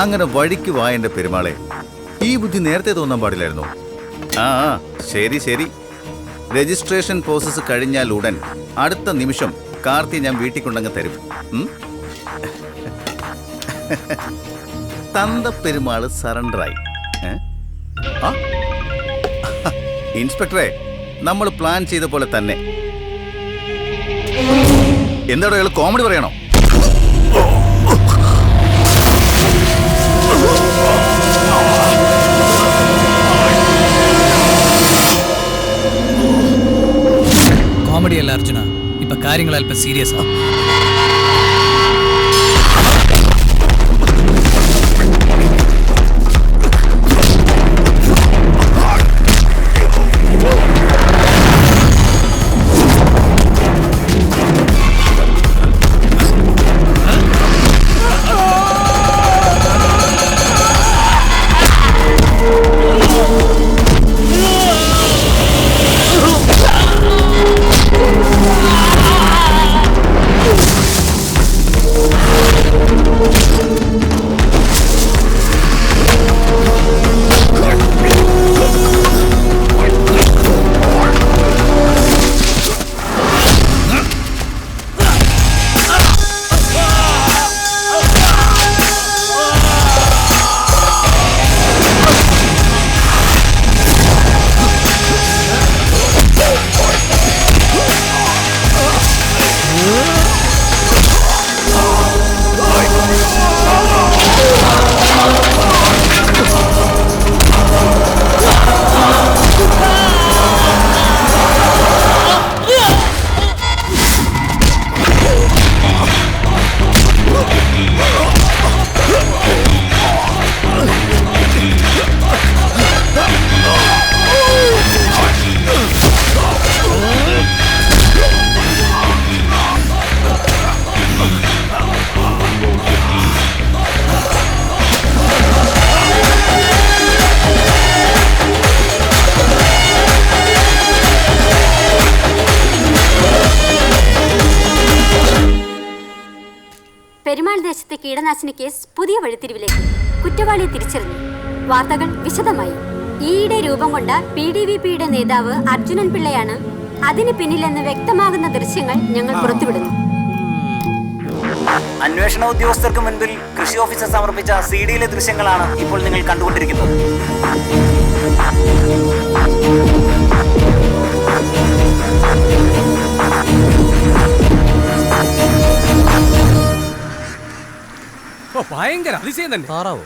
അങ്ങനെ വഴിക്ക് വാ എന്റെ പെരുമാളെ. ഈ ബുദ്ധി നേരത്തെ തോന്നാൻ പാടില്ലായിരുന്നു? ആ ശരി ശരി. രജിസ്ട്രേഷൻ പ്രോസസ്സ് കഴിഞ്ഞാൽ ഉടൻ. അടുത്ത നിമിഷം കാർത്തി ഞാൻ വീട്ടിൽ കൊണ്ടങ്ങ് തരും? തന്ത പെരുമാൾ സറണ്ടറായി? ഇൻസ്പെക്ടറെ നമ്മൾ പ്ലാൻ ചെയ്ത പോലെ തന്നെ. എന്താടോ അയാൾ കോമഡി പറയണോ? കോമഡി അല്ല അർജുന. ഇപ്പൊ കാര്യങ്ങൾ അല്പം സീരിയസ് ആ. പെരുമാൾ ദേശത്തെ കീടനാശിനി കേസ് പുതിയ വഴിത്തിരിവിലേക്ക്. കുറ്റവാളിയെ തിരിച്ചറിഞ്ഞു. വാർത്തകൾ വിശദമായി. ഈയിടെ രൂപം കൊണ്ട പി ഡി വി പിയുടെ നേതാവ് അർജുനൻ പിള്ളയാണ് അതിന് പിന്നിലെന്ന് വ്യക്തമാകുന്ന ദൃശ്യങ്ങൾ ഞങ്ങൾ പുറത്തുവിടുന്നു. അന്വേഷണ ഉദ്യോഗസ്ഥർക്ക് മുൻപിൽ കൃഷി ഓഫീസർ സമർപ്പിച്ച സി ഡിയിലെ ദൃശ്യങ്ങളാണ് ഇപ്പോൾ നിങ്ങൾ കണ്ടുകൊണ്ടിരിക്കുന്നത്. ഭയങ്കര അതിശയം തന്നെ. താറാവോ?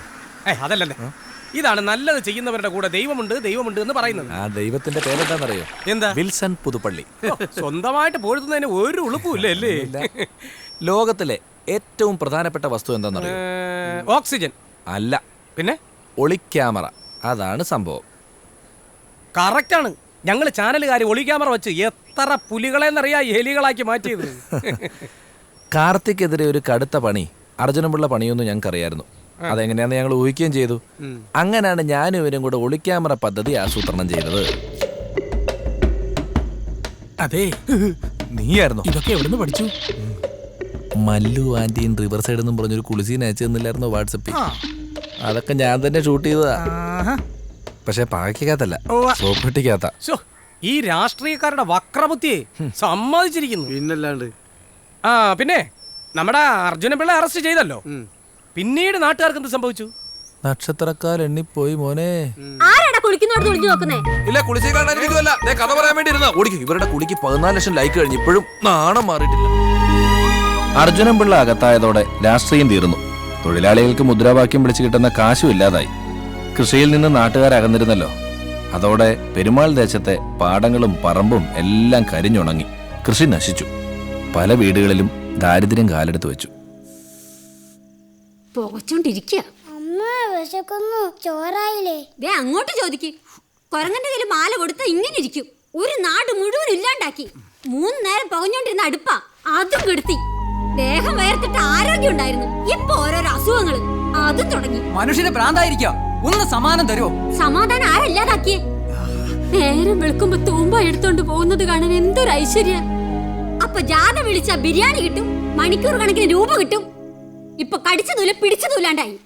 ഏ അതല്ലല്ലേ. ഇതാണ് നല്ലത് ചെയ്യുന്നവരുടെ കൂടെ ദൈവമുണ്ട് ദൈവമുണ്ട് എന്ന് പറയുന്നത്. ആ ദൈവത്തിന്റെ പേരെന്താണെന്നറിയോ എന്താ? വിൽസൺ പുതുപ്പള്ളി. സ്വന്തമായിട്ട് പോഴുന്നതിന് ഒരു ഉളുപ്പുമില്ല അല്ലേ? ലോകത്തിലെ ഏറ്റവും പ്രധാനപ്പെട്ട വസ്തു എന്താണെന്നറിയോ ഓക്സിജൻ. അല്ല. പിന്നെ? ഒളിക്യാമറ. അതാണ് സംഭവം. കറക്റ്റാണ്. ഞങ്ങൾ ചാനലുകാർ ഒളിക്യാമറ വെച്ച് എത്ര പുലികളെന്നറിയാ എലികളാക്കി മാറ്റിയത്. കാർത്തിക്കെതിരെ ഒരു കടുത്ത പണി. അർജുനമുള്ള പണിയൊന്നും ഞങ്ങൾക്കറിയായിരുന്നു. അതെങ്ങനെയാന്ന് ഞങ്ങൾ ഊഹിക്കുകയും ചെയ്തു. അങ്ങനെയാണ് ഞാനും ഇവരും കൂടെ ഒളിക്യാമറ പദ്ധതി ആസൂത്രണം ചെയ്തത്. അതെ. നീയായിരുന്നു? ഇതൊക്കെ എവിടുന്ന് പഠിച്ചു? മല്ലു ആന്റിയും റിവർ സൈഡ് എന്നും പറഞ്ഞൊരു കുളിസീൻ അയച്ചു തന്നില്ലായിരുന്നു വാട്സപ്പിൽ? അതൊക്കെ ഞാൻ തന്നെ ഷൂട്ട് ചെയ്തതാ. പക്ഷെ പാക്കിക്കകത്തല്ല സോപ്പെട്ടിക്കകത്താ. ഈ രാഷ്ട്രീയക്കാരുടെ വക്രബുദ്ധിയെ സമ്മതിച്ചിരിക്കുന്നു. പിന്നല്ലാണ്ട്. ആ പിന്നെ? നമ്മുടെ അർജുന പിള്ള അറസ്റ്റ് ചെയ്തല്ലോ. പിന്നീട് നാട്ടുകാർക്ക് എന്ത് സംഭവിച്ചു? നക്ഷത്രക്കാർ എണ്ണിപ്പോയി മോനെ. ആരാടാ കുളിക്കുന്നോട് ഒളിഞ്ഞു നോക്കുന്നേ? ഇല്ല കഥ പറയാൻ വേണ്ടി ഇരുന്ന ഓടിക്കും ഇവരുടെ കുളിക്ക് പതിനാല് ലക്ഷം ലൈക്ക് കഴിഞ്ഞ് ഇപ്പോഴും നാണം മാറിയിട്ടില്ല. അർജുനൻ പിള്ള അകത്തായതോടെ രാഷ്ട്രീയം തീർന്നു. തൊഴിലാളികൾക്ക് മുദ്രാവാക്യം വിളിച്ചു കിട്ടുന്ന കാശും ഇല്ലാതായി. കൃഷിയിൽ നിന്ന് നാട്ടുകാരകന്നിരുന്നല്ലോ. അതോടെ പെരുമാൾ ദേശത്തെ പാടങ്ങളും പറമ്പും എല്ലാം കരിഞ്ഞുണങ്ങി. കൃഷി നശിച്ചു. പല വീടുകളിലും ദാരിദ്ര്യം കാലെടുത്ത് വെച്ചു. പുകച്ചോണ്ടിരിക്കുക അമ്മ വിശക്കുന്നു. ചോറായില്ലേ? ദേ അങ്ങോട്ട് ചോദിക്ക്. കൊരങ്ങന്റെ കയ്യിൽ മാല കൊടുത്ത ഇങ്ങനെ ഇരിക്കും. ഒരു നാട് മുഴുവൻ ഇല്ലാണ്ടാക്കി. മൂന്ന് നേരം പുകഞ്ഞോണ്ടിരുന്ന അടുപ്പാ. അതും കെടുത്തി. ദേഹം വയർത്തിട്ട് ആരോഗ്യം ഉണ്ടായിരുന്നു. ഇപ്പൊ ഓരോരോ അസുഖങ്ങൾ അതും തുടങ്ങി. മനുഷ്യന് പ്രാന്തായിരിക്കോ. ഒന്ന് സമാനം തരുമോ സമാധാനം ആരല്ലാതാക്കിയേ? നേരം വെളുക്കുമ്പോ തൂമ്പ എടുത്തോണ്ട് പോകുന്നത് കാണാൻ എന്തൊരു ഐശ്വര്യ. അപ്പൊ ജാഥ വിളിച്ച ബിരിയാണി കിട്ടും? മണിക്കൂർ കണക്കിന് രൂപ കിട്ടും? ഇപ്പൊ കടിച്ചു നൂല പിടിച്ചു നൂലാണ്ടായി.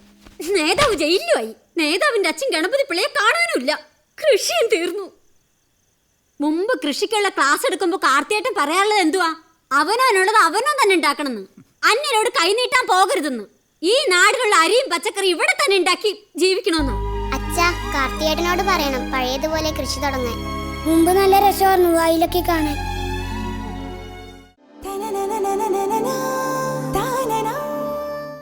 നേതാവ് ജയിലുമായി നേതാവിന്റെ അച്ഛൻ ഗണപതി പിള്ളയെ കാണാനുമില്ല. കൃഷിയും തീർന്നു. മുമ്പ് കൃഷിക്കുള്ള ക്ലാസ് എടുക്കുമ്പോ കാർത്തിയേട്ടൻ പറയാനുള്ളത് എന്തുവാ? അവനവനുള്ളത് അവനോ തന്നെ ഉണ്ടാക്കണമെന്ന്. അന്യനോട് കൈനീട്ടാൻ പോകരുതെന്ന്. ഈ നാടിലുള്ള അരിയും പച്ചക്കറി ഇവിടെ തന്നെ ഉണ്ടാക്കി ജീവിക്കണമെന്ന്. അച്ഛാ കാർത്തിയേട്ടനോട് പറയണം പഴയതുപോലെ കൃഷി തുടങ്ങാൻ. മുമ്പ് നല്ല രസമായിരുന്നു വായിലൊക്കെ കാണാൻ.